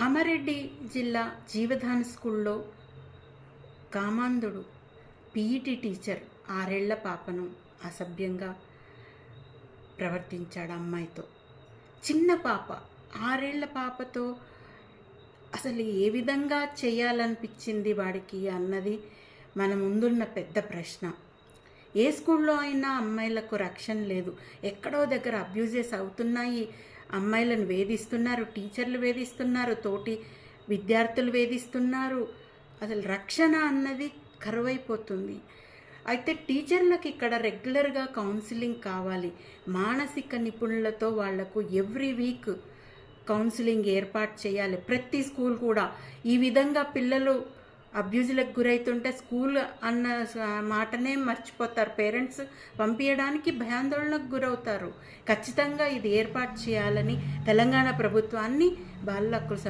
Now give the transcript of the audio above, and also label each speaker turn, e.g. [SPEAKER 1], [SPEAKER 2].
[SPEAKER 1] కామారెడ్డి జిల్లా జీవధాన్ స్కూల్లో కామాంధుడు PET teacher ఆరేళ్ళ పాపను అసభ్యంగా ప్రవర్తించాడు అమ్మాయితో. చిన్న పాప ఆరేళ్ళ పాపతో అసలు ఏ విధంగా చేయాలనిపించింది వాడికి అన్నది మన ముందున్న పెద్ద ప్రశ్న. ఏ స్కూల్లో అయినా అమ్మాయిలకు రక్షణ లేదు. ఎక్కడో దగ్గర అబ్యూజెస్ అవుతున్నాయి. అమ్మాయిలను వేధిస్తున్నారు టీచర్లు వేధిస్తున్నారు తోటి విద్యార్థులు వేధిస్తున్నారు. అసలు రక్షణ అన్నది కరువైపోతుంది. అయితే టీచర్లకు ఇక్కడ రెగ్యులర్గా కౌన్సిలింగ్ కావాలి. మానసిక నిపుణులతో వాళ్ళకు ఎవ్రీ వీక్ కౌన్సిలింగ్ ఏర్పాటు చేయాలి. ప్రతి స్కూల్ కూడా. ఈ విధంగా పిల్లలు అబ్యూజులకు గురవుతుంటే స్కూల్ అన్న మాటనే మర్చిపోతారు. పేరెంట్స్ పంపించడానికి భయాందోళనకు గురవుతారు. ఖచ్చితంగా ఇది ఏర్పాటు చేయాలని తెలంగాణ ప్రభుత్వాన్ని బాల హక్కుల